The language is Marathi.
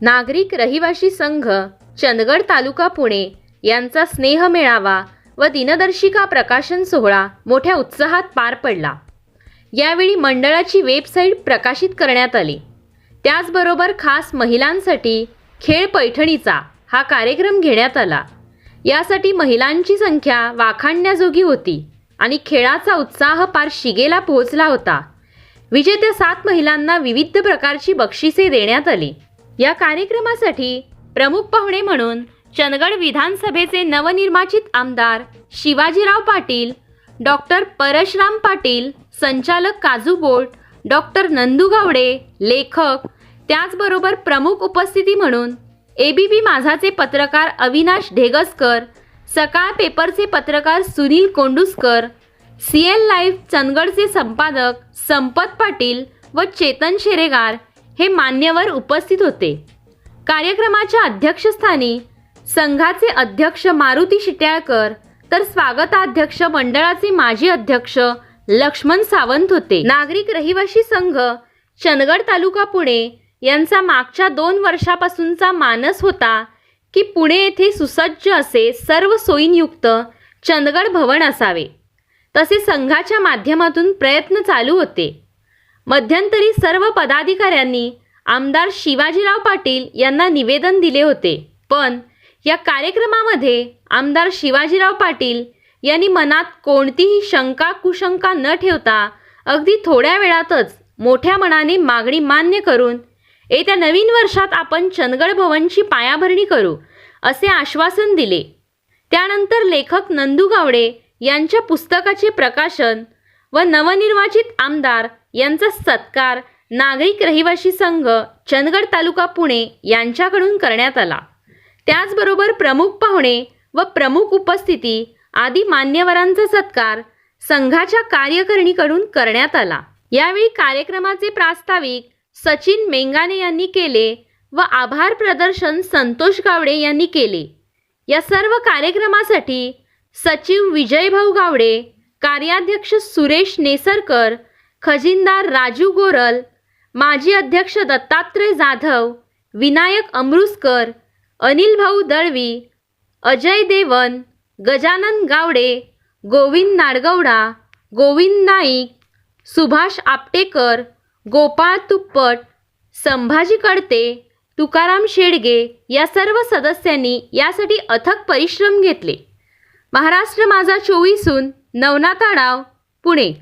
नागरिक रहिवासी संघ चंदगड तालुका पुणे यांचा स्नेह मेळावा व दिनदर्शिका प्रकाशन सोहळा मोठ्या उत्साहात पार पडला. यावेळी मंडळाची वेबसाईट प्रकाशित करण्यात आली. त्याचबरोबर खास महिलांसाठी खेळ पैठणीचा हा कार्यक्रम घेण्यात आला. यासाठी महिलांची संख्या वाखाणण्याजोगी होती आणि खेळाचा उत्साह पार शिगेला पोहोचला होता. विजेत्या सात महिलांना विविध प्रकारची बक्षिसे देण्यात आली. या कार्यक्रमासाठी प्रमुख पाहुणे म्हणून चंदगड विधानसभेचे नवनिर्वाचित आमदार शिवाजीराव पाटील डॉक्टर परशराम पाटील संचालक काजू बोट डॉक्टर नंदू गावडे लेखक त्याचबरोबर प्रमुख उपस्थिती म्हणून ए बी पी माझाचे पत्रकार अविनाश ढेगसकर सकाळ पेपरचे पत्रकार Sunil Kondusakar C L live चंदगडचे संपादक संपत पाटील व चेतन शेरेगार हे मान्यवर उपस्थित होते. कार्यक्रमाच्या अध्यक्षस्थानी संघाचे अध्यक्ष मारुती शिट्याळकर तर स्वागताध्यक्ष मंडळाचे माजी अध्यक्ष लक्ष्मण सावंत होते. नागरिक रहिवासी संघ चंदगड तालुका पुणे यांचा मागच्या दोन वर्षापासूनचा मानस होता की पुणे येथे सुसज्ज असे सर्व सोयींयुक्त चंदगड भवन असावे. तसे संघाच्या माध्यमातून प्रयत्न चालू होते. मध्यंतरी सर्व पदाधिकाऱ्यांनी आमदार शिवाजीराव पाटील यांना निवेदन दिले होते. पण या कार्यक्रमामध्ये आमदार शिवाजीराव पाटील यांनी मनात कोणतीही शंका कुशंका न ठेवता अगदी थोड्या वेळातच मोठ्या मनाने मागणी मान्य करून येत्या नवीन वर्षात आपण चंदगड भवनची पायाभरणी करू असे आश्वासन दिले. त्यानंतर लेखक नंदू गावडे यांच्या पुस्तकाचे प्रकाशन व नवनिर्वाचित आमदार यांचा सत्कार नागरिक रहिवासी संघ चंदगड तालुका पुणे यांच्याकडून करण्यात आला. त्याचबरोबर प्रमुख पाहुणे व प्रमुख उपस्थिती आदी मान्यवरांचा सत्कार संघाच्या कार्यकारिणीकडून करण्यात आला. यावेळी कार्यक्रमाचे प्रास्ताविक सचिन मेंगाने यांनी केले व आभार प्रदर्शन संतोष गावडे यांनी केले. या सर्व कार्यक्रमासाठी सचिव विजयभाऊ गावडे कार्याध्यक्ष सुरेश नेसरकर खजिनदार राजू गोरल माजी अध्यक्ष दत्तात्रय जाधव विनायक अमृसकर अनिल भाऊ दळवी अजय देवन गजानन गावडे गोविंद नाडगौडा गोविंद नाईक सुभाष आपटेकर गोपाळ तुप्पट संभाजी कडते तुकाराम शेडगे या सर्व सदस्यांनी यासाठी अथक परिश्रम घेतले. महाराष्ट्र माझा चोवीसून नवनाथ आडाव पुणे.